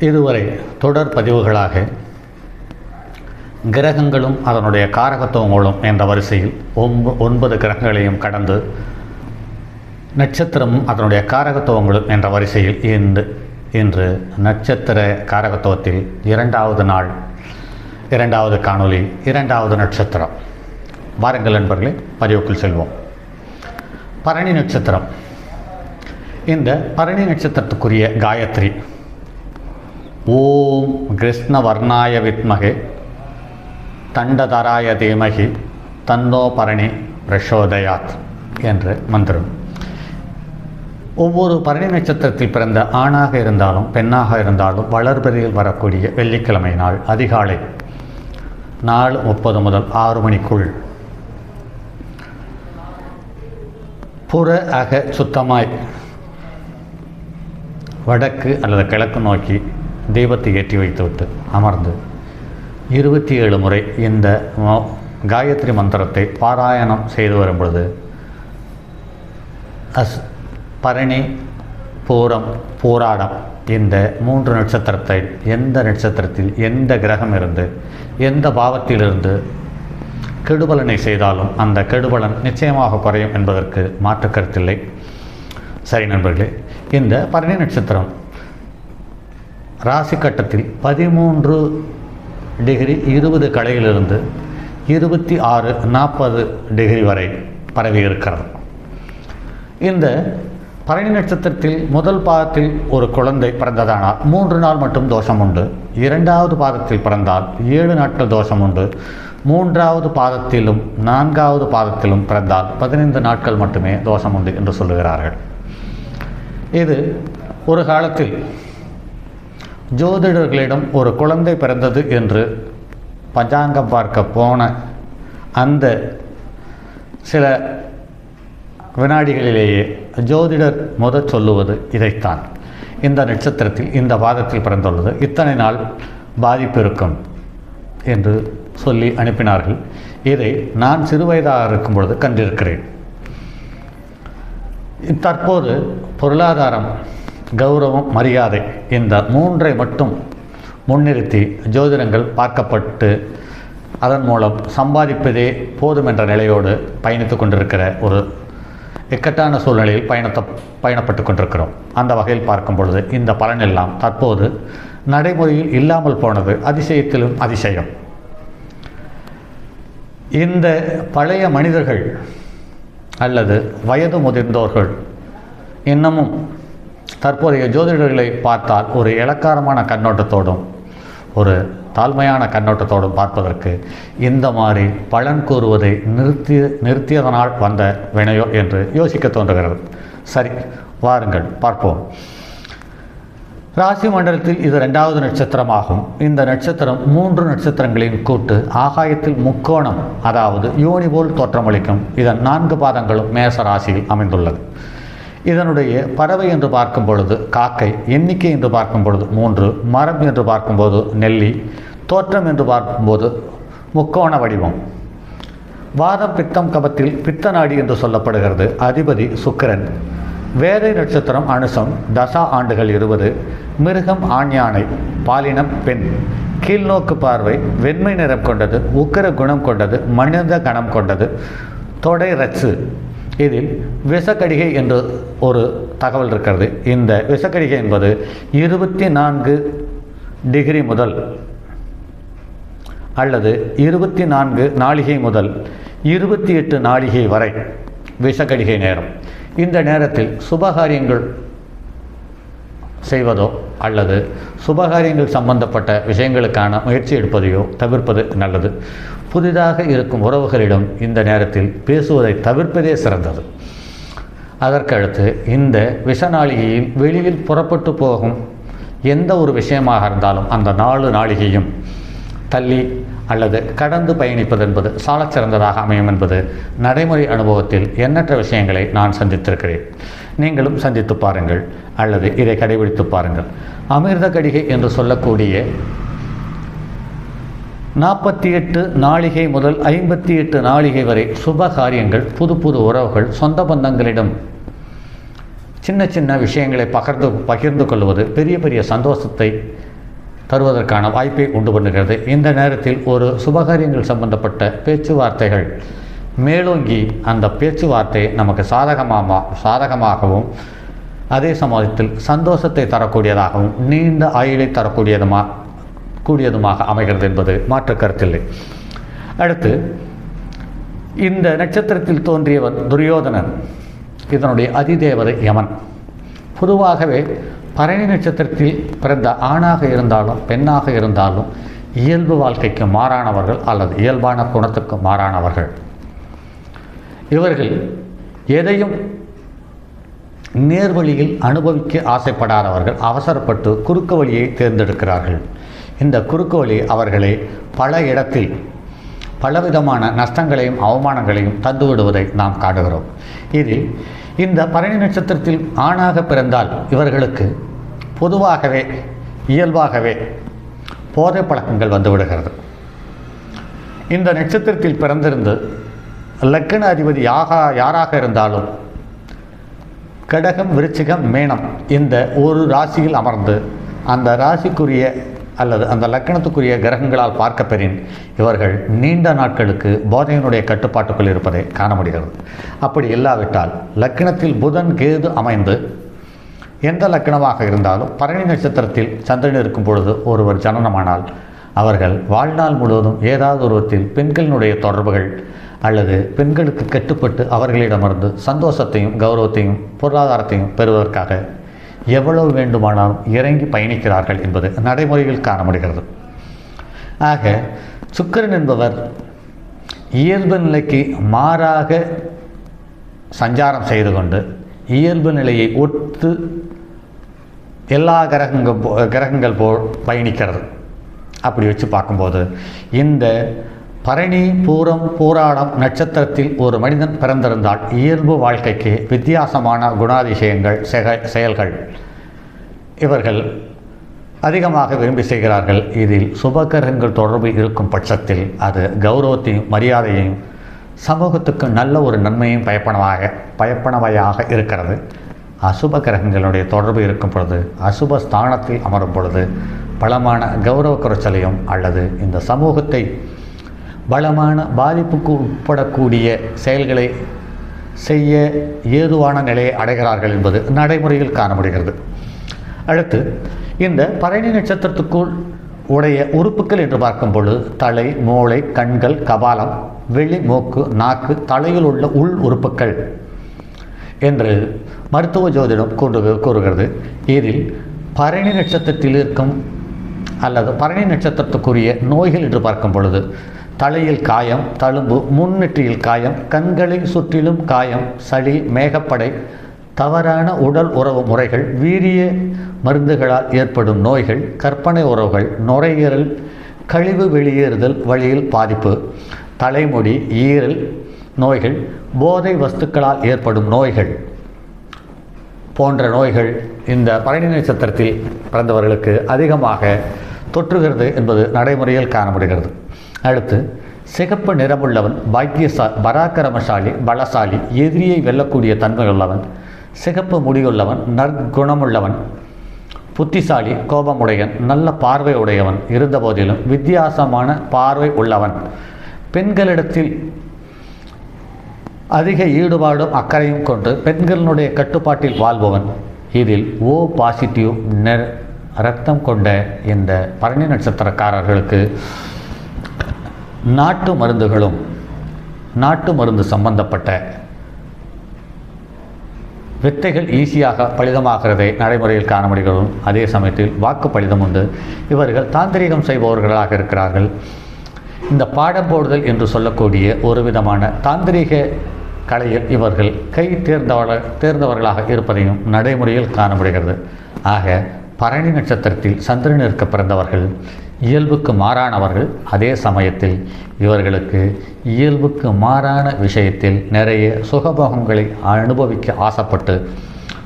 இதுவரை தொடர் பதிவுகளாக கிரகங்களும் அதனுடைய காரகத்துவங்களும் என்ற வரிசையில் ஒன்ப ஒன்பது கிரகங்களையும் கடந்து நட்சத்திரமும் அதனுடைய காரகத்துவங்களும் என்ற வரிசையில் இன்று இன்று நட்சத்திர காரகத்துவத்தில் இரண்டாவது நாள் இரண்டாவது காணொளி இரண்டாவது நட்சத்திரம். வாருங்கள் நண்பர்களே பதிவுக்குள் செல்வோம். பரணி நட்சத்திரம். இந்த பரணி நட்சத்திரத்துக்குரிய காயத்ரி ஓம் கிருஷ்ண வர்ணாய வித்மகே தண்டதராய தீமகி தன்னோ பரணி பிரசோதயாத் என்று மந்திரம். ஒவ்வொரு பரணி நட்சத்திரத்தில் பிறந்த ஆணாக இருந்தாலும் பெண்ணாக இருந்தாலும் வளர்பிறையில் வரக்கூடிய வெள்ளிக்கிழமை நாள் அதிகாலை நாலு முப்பது முதல் ஆறு மணிக்குள். புற அக சுத்தமாய் வடக்கு அல்லது கிழக்கு நோக்கி தீபத்தை ஏற்றி வைத்துவிட்டு அமர்ந்து இருபத்தி ஏழு முறை இந்த ம- காயத்ரி மந்திரத்தை பாராயணம் செய்து வரும் பொழுது அஸ் பரணி பூரம் போராடம் இந்த மூன்று நட்சத்திரத்தை எந்த நட்சத்திரத்தில் எந்த கிரகம் இருந்து எந்த பாவத்திலிருந்து கெடுபலனை செய்தாலும் அந்த கெடுபலன் நிச்சயமாக குறையும் என்பதற்கு மாற்று கருத்தில்லை. சரி நண்பர்களே இந்த பரணி நட்சத்திரம் ராசி கட்டத்தில் பதிமூன்று டிகிரி இருபது கலையிலிருந்து இருபத்தி ஆறு நாற்பது டிகிரி வரை பரவி இருக்கிறது. இந்த பரணி நட்சத்திரத்தில் முதல் பாதத்தில் ஒரு குழந்தை பிறந்ததானால் மூன்று நாள் மட்டும் தோஷம் உண்டு. இரண்டாவது பாதத்தில் பிறந்தால் ஏழு நாட்கள் தோஷம் உண்டு. மூன்றாவது பாதத்திலும் நான்காவது பாதத்திலும் பிறந்தால் பதினைந்து நாட்கள் மட்டுமே தோஷம் உண்டு என்று சொல்லுகிறார்கள். இது ஒரு காலத்தில் ஜோதிடர்களிடம் ஒரு குழந்தை பிறந்தது என்று பஞ்சாங்கம் பார்க்க போன அந்த சில வினாடிகளிலேயே ஜோதிடர் முதற் சொல்லுவது இதைத்தான். இந்த நட்சத்திரத்தில் இந்த பாதத்தில் பிறந்துள்ளது. இத்தனை நாள் பாதிப்பு இருக்கும் என்று சொல்லி அனுப்பினார்கள். இதை நான் சிறுவயதாக இருக்கும் பொழுது கண்டிருக்கிறேன். தற்போது பொருளாதாரம் கௌரவம் மரியாதை இந்த மூன்றை மட்டும் முன்னிறுத்தி ஜோதிடங்கள் பார்க்கப்பட்டு அதன் மூலம் சம்பாதிப்பதே போதும் என்ற நிலையோடு பயணித்து கொண்டிருக்கிற ஒரு இக்கட்டான சூழ்நிலையில் பயணத்தை பயணப்பட்டு கொண்டிருக்கிறோம். அந்த வகையில் பார்க்கும் பொழுது இந்த பலனெல்லாம் தற்போது நடைமுறையில் இல்லாமல் போனது அதிசயத்திலும் அதிசயம். இந்த பழைய மனிதர்கள் அல்லது வயது முதிர்ந்தோர்கள் இன்னமும் தற்போதைய ஜோதிடர்களை பார்த்தால் ஒரு இலக்காரமான கண்ணோட்டத்தோடும் ஒரு தாழ்மையான கண்ணோட்டத்தோடும் பார்ப்பதற்கு இந்த மாதிரி பலன் கூறுவதை நிறுத்தி நிறுத்தியதனால் வந்த வினையோ என்று யோசிக்க தோன்றுகிறது. சரி வாருங்கள் பார்ப்போம். ராசி மண்டலத்தில் இது ரெண்டாவது நட்சத்திரமாகும். இந்த நட்சத்திரம் மூன்று நட்சத்திரங்களின் கூட்டு ஆகாயத்தில் முக்கோணம் அதாவது யோனி போல் தோற்றமளிக்கும். இதன் நான்கு பாதங்களும் மேச ராசியில் அமைந்துள்ளது. இதனுடைய பறவை என்று பார்க்கும் பொழுது காக்கை எண்ணிக்கை என்று பார்க்கும் பொழுது மூன்று மரம் என்று பார்க்கும்போது நெல்லி தோற்றம் என்று பார்க்கும்போது முக்கோண வடிவம். வாதம் பித்தம் கபத்தில் பித்த நாடி என்று சொல்லப்படுகிறது. அதிபதி சுக்கிரன். வேதை நட்சத்திரம் அனுசம் தசா ஆண்டுகள் இருபது. மிருகம் ஆண்யானை பாலினம் பெண். கீழ்நோக்கு பார்வை வெண்மை நிறம் கொண்டது உக்கிர குணம் கொண்டது மனித கணம் கொண்டது. தொடை ரச்சு. இதில் விஷக்கடிகை என்று ஒரு தகவல் இருக்கிறது. இந்த விஷக்கடிகை என்பது இருபத்தி நான்கு டிகிரி முதல் அல்லது இருபத்தி நான்கு நாளிகை முதல் இருபத்தி எட்டு நாளிகை வரை விஷக்கடிகை நேரம். இந்த நேரத்தில் சுபகாரியங்கள் செய்வதோ அல்லது சுபகாரியங்கள் சம்பந்தப்பட்ட விஷயங்களுக்கான முயற்சி எடுப்பதையோ தவிர்ப்பது நல்லது. புதிதாக இருக்கும் உறவுகளிடம் இந்த நேரத்தில் பேசுவதை தவிர்ப்பதே சிறந்தது. அதற்கடுத்து இந்த விஷநாளிகையில் வெளியில் புறப்பட்டு போகும் எந்த ஒரு விஷயமாக இருந்தாலும் அந்த நாலு நாளிகையும் தள்ளி அல்லது கடந்து பயணிப்பது என்பது சாலச் சிறந்ததாக அமையும் என்பது நடைமுறை அனுபவத்தில் எண்ணற்ற விஷயங்களை நான் சந்தித்திருக்கிறேன். நீங்களும் சந்தித்து பாருங்கள் அல்லது இதை கடைபிடித்து பாருங்கள். அமிர்த கடிகை என்று சொல்லக்கூடிய நாற்பத்தி எட்டு நாளிகை முதல் ஐம்பத்தி எட்டு நாளிகை வரை சுப காரியங்கள் புது புது உறவுகள் சொந்த பந்தங்களிடம் சின்ன சின்ன விஷயங்களை பகிர்ந்து பகிர்ந்து கொள்வது பெரிய பெரிய சந்தோஷத்தை தருவதற்கான வாய்ப்பை உண்டு பண்ணுகிறது. இந்த நேரத்தில் ஒரு சுபகாரியங்கள் சம்பந்தப்பட்ட பேச்சுவார்த்தைகள் மேலோங்கி அந்த பேச்சுவார்த்தை நமக்கு சாதகமாக சாதகமாகவும் அதே சமயத்தில் சந்தோஷத்தை தரக்கூடியதாகவும் நீண்ட ஆயுளை தரக்கூடியதுமா கூடியதுமாக அமைகிறது என்பது மாற்று கருத்தில்லை அடுத்து இந்த நட்சத்திரத்தில் தோன்றியவன் துரியோதனன் இதனுடைய அதிதேவதை யமன். பொதுவாகவே பரணி நட்சத்திரத்தில் பிறந்த ஆணாக இருந்தாலும் பெண்ணாக இருந்தாலும் இயல்பு வாழ்க்கைக்கு மாறானவர்கள் அல்லது இயல்பான குணத்துக்கு மாறானவர்கள். இவர்கள் எதையும் நேர்வழியில் அனுபவிக்க ஆசைப்படாதவர்கள் அவசரப்பட்டு குறுக்கு வழியை தேர்ந்தெடுக்கிறார்கள். இந்த குறுக்கோலி அவர்களை பல இடத்தில் பலவிதமான நஷ்டங்களையும் அவமானங்களையும் தந்துவிடுவதை நாம் காணுகிறோம் இதில் இந்த பரணி நட்சத்திரத்தில் ஆணாக பிறந்தால் இவர்களுக்கு பொதுவாகவே இயல்பாகவே போதை பழக்கங்கள் வந்துவிடுகிறது இந்த நட்சத்திரத்தில் பிறந்திருந்து லக்கண அதிபதி யாக யாராக இருந்தாலும் கடகம் விருச்சிகம் மேனம் இந்த ஒரு ராசியில் அமர்ந்து அந்த ராசிக்குரிய அல்லது அந்த லக்கணத்துக்குரிய கிரகங்களால் பார்க்க பெறின் இவர்கள் நீண்ட நாட்களுக்கு போதையினுடைய கட்டுப்பாட்டுக்குள் இருப்பதை காண முடிகிறது அப்படி இல்லாவிட்டால் லக்கணத்தில் புதன் கேது அமைந்து எந்த லக்கணமாக இருந்தாலும் பரணி நட்சத்திரத்தில் சந்திரன் இருக்கும் பொழுது ஒருவர் ஜனனமானால் அவர்கள் வாழ்நாள் முழுவதும் ஏதாவது உருவத்தில் பெண்களினுடைய தொடர்புகள் அல்லது பெண்களுக்கு கட்டுப்பட்டு அவர்களிடமிருந்து சந்தோஷத்தையும் கௌரவத்தையும் பொருளாதாரத்தையும் பெறுவதற்காக எவ்வளவு வேண்டுமானாலும் இறங்கி பயணிக்கிறார்கள் என்பது நடைமுறையில் காண முடிகிறது ஆக சுக்கிரன் என்பவர் இயல்பு நிலைக்கு மாறாக சஞ்சாரம் செய்து கொண்டு இயல்பு நிலையை ஒத்து எல்லா கிரகங்கள் போ கிரகங்கள் போல் பயணிக்கிறது. அப்படி வச்சு பார்க்கும்போது இந்த பரணி பூரம் பூராடம் நட்சத்திரத்தில் ஒரு மனிதன் பிறந்திருந்தால் இயல்பு வாழ்க்கைக்கு வித்தியாசமான குணாதிசயங்கள் செக செயல்கள். இவர்கள் அதிகமாக விரும்பி செய்கிறார்கள். இதில் சுபகிரகங்கள் தொடர்பு இருக்கும் பட்சத்தில் அது கௌரவத்தையும் மரியாதையையும் சமூகத்துக்கு நல்ல ஒரு நன்மையும் பயப்பனவாக பயப்பனவையாக இருக்கிறது. அசுப கிரகங்களுடைய தொடர்பு இருக்கும் பொழுது அசுப ஸ்தானத்தில் அமரும் பொழுது பலமான கௌரவ குறைச்சலையும் அல்லது இந்த சமூகத்தை பலமான பாதிப்புக்கு உட்படக்கூடிய செயல்களை செய்ய ஏதுவான நிலையை அடைகிறார்கள் என்பது நடைமுறையில் காணப்படுகிறது. அடுத்து இந்த பரணி நட்சத்திரத்துக்குள் உடைய உறுப்புகள் என்று பார்க்கும் பொழுது தலை மூளை கண்கள் கபாலம் வெளி மூக்கு நாக்கு தலையில் உள்ள உள் உறுப்புகள் என்று மருத்துவ ஜோதிடம் கூறு கூறுகிறது. இதில் பரணி நட்சத்திரத்தில் இருக்கும் அல்லது பரணி நட்சத்திரத்துக்குரிய நோய்கள் என்று பார்க்கும் பொழுது தலையில் காயம் தழும்பு முன்னெற்றியில் காயம் கண்களை சுற்றிலும் காயம் சளி மேகப்படை தவறான உடல் உறவு முறைகள் வீரிய மருந்துகளால் ஏற்படும் நோய்கள் கற்பனை உறவுகள் நுரையீரல் கழிவு வெளியேறுதல் வழியில் பாதிப்பு தலைமுடி ஈரல் நோய்கள் போதை வஸ்துக்களால் ஏற்படும் நோய்கள் போன்ற நோய்கள் இந்த பழனி நட்சத்திரத்தில் பிறந்தவர்களுக்கு அதிகமாக தொற்றுகிறது என்பது நடைமுறையில் காணப்படுகிறது. அடுத்து சிகப்பு நிறமுள்ளவன் பாக்கியசா பராக்கிரமசாலி பலசாலி எதிரியை வெல்லக்கூடிய தன்மையுள்ளவன் சிகப்பு முடியுள்ளவன் நற்குணமுள்ளவன் புத்திசாலி கோபமுடையன் நல்ல பார்வை உடையவன் இருந்தபோதிலும் வித்தியாசமான பார்வை உள்ளவன். பெண்களிடத்தில் அதிக ஈடுபாடும் அக்கறையும் கொண்டு பெண்களினுடைய கட்டுப்பாட்டில் வாழ்பவன். இதில் ஓ பாசிட்டிவ் நெ ரத்தம் கொண்ட இந்த பரணி நட்சத்திரக்காரர்களுக்கு நாட்டு மருந்துகளும் நாட்டு மருந்து சம்பந்தப்பட்ட வித்தைகள் ஈஸியாக பலிதமாகிறதை நடைமுறையில் காண முடிகிறது. அதே சமயத்தில் வாக்கு பலிதம் உண்டு. இவர்கள் தாந்திரிகம் செய்பவர்களாக இருக்கிறார்கள். இந்த பாடம் போடுதல் என்று சொல்லக்கூடிய ஒரு விதமான தாந்திரிக கலையில் இவர்கள் கை தேர்ந்தவர்கள் தேர்ந்தவர்களாக இருப்பதையும் நடைமுறையில் காண முடிகிறது. ஆக பரணி நட்சத்திரத்தில் சந்திரனிற்கு பிறந்தவர்கள் இயல்புக்கு மாறானவர்கள் அதே சமயத்தில் இவர்களுக்கு இயல்புக்கு மாறான விஷயத்தில் நிறைய சுகபோகங்களை அனுபவிக்க ஆசைப்பட்டு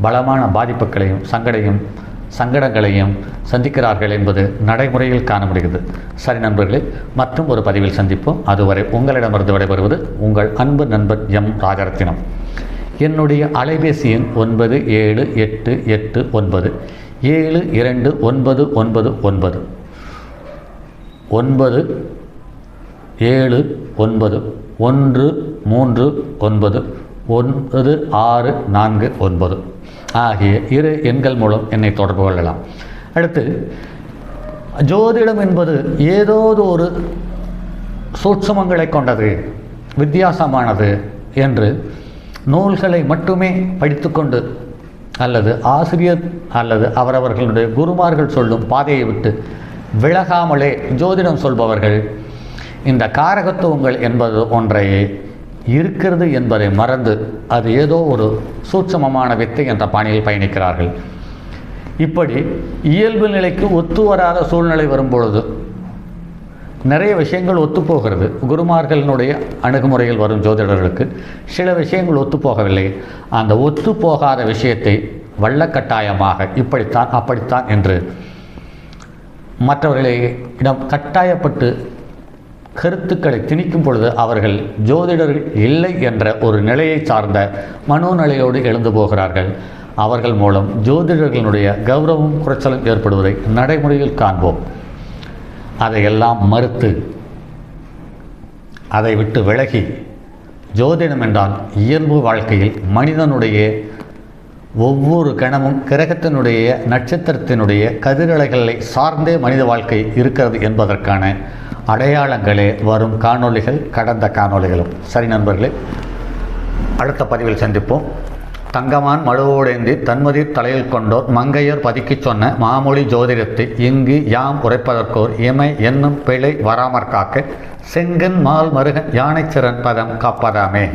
பலமான பாதிப்புகளையும் சங்கடையும் சங்கடங்களையும் சந்திக்கிறார்கள் என்பது நடைமுறையில் காண முடிகிறது சரி நண்பர்களே மற்றும் ஒரு பதிவில் சந்திப்போம். அதுவரை உங்களிடமிருந்து விடைபெறுவது உங்கள் அன்பு நண்பர் எம். ராஜரத்தினம். என்னுடைய அலைபேசி எண் ஒன்பது ஏழு எட்டு எட்டு ஒன்பது ஏழு இரண்டு ஒன்பது ஒன்பது ஒன்பது. ஒன்பது ஏழு ஒன்பது ஒன்று மூன்று ஒன்பது ஒன்பது ஆறு நான்கு ஒன்பது. ஆகிய இரு எண்கள் மூலம் என்னை தொடர்பு கொள்ளலாம். அடுத்து ஜோதிடம் என்பது ஏதோ ஒரு சூட்சமங்களை கொண்டது வித்தியாசமானது என்று நூல்களை மட்டுமே படித்துக்கொண்டு அல்லது ஆசிரியர் அல்லது அவரவர்களுடைய குருமார்கள் சொல்லும் பாதையை விட்டு விலகாமலே ஜோதிடம் சொல்பவர்கள் இந்த காரகத்துவங்கள் என்பது ஒன்றையே இருக்கிறது என்பதை மறந்து அது ஏதோ ஒரு சூட்சமமான வித்தை என்ற பாணியில் பயணிக்கிறார்கள். இப்படி இயல்பு நிலைக்கு ஒத்து வராத சூழ்நிலை வரும்பொழுது நிறைய விஷயங்கள் ஒத்துப்போகிறது குருமார்களினுடைய அணுகுமுறையில் வரும் ஜோதிடர்களுக்கு சில விஷயங்கள் ஒத்துப்போகவில்லை அந்த ஒத்துப்போகாத விஷயத்தை வள்ளக்கட்டாயமாக இப்படித்தான் அப்படித்தான் என்று மற்றவர்களிடம் கட்டாயப்பட்டு கருத்துக்களை திணிக்கும் பொழுது அவர்கள் ஜோதிடர்கள் இல்லை என்ற ஒரு நிலையை சார்ந்த மனோநிலையோடு எழுந்து போகிறார்கள். அவர்கள் மூலம் ஜோதிடர்களுடைய கௌரவம் குறைச்சலும் ஏற்படுவதை நடைமுறையில் காண்போம். அதையெல்லாம் மறுத்து அதை விட்டு விலகி ஜோதிடம் என்றால் இயல்பு வாழ்க்கையில் மனிதனுடைய ஒவ்வொரு கணமும் கிரகத்தினுடைய நட்சத்திரத்தினுடைய கதிரலைகளை சார்ந்தே மனித வாழ்க்கை இருக்கிறது என்பதற்கான அடையாளங்களே வரும் காணொளிகள் கடந்த காணொளிகளும். சரி நண்பர்களே அடுத்த பதிவில் சந்திப்போம். தங்கமான் மழுவோடேந்தி தன்மதி தலையில் கொண்டோர் மங்கையர் பதுக்கிச் சொன்ன மாமொழி ஜோதிடத்தை இங்கு யாம் உரைப்பதற்கோர் இமை என்னும் பிழை வராமற் காக்க செங்கன் மால் மருகன் யானைச்சிறன் பதம் காப்பதாமே.